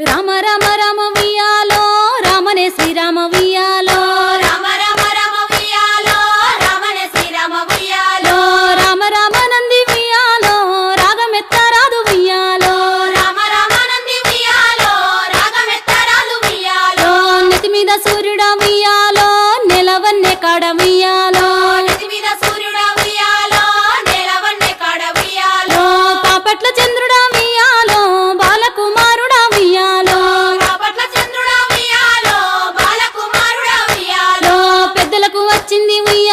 రామ రామ రామ వియాలో రామనే శ్రీరామ వియాలో రామ రామ రామ వియాలో రామనే శ్రీరామ వియాలో రామ రామ నంది వియాలో రాగమెత్త రాదు వియాలో రామ రామ నంది వియాలో రాగమెత్త రాదు వియాలో నితి మీద సూర్యుడ వియాలో 今天我。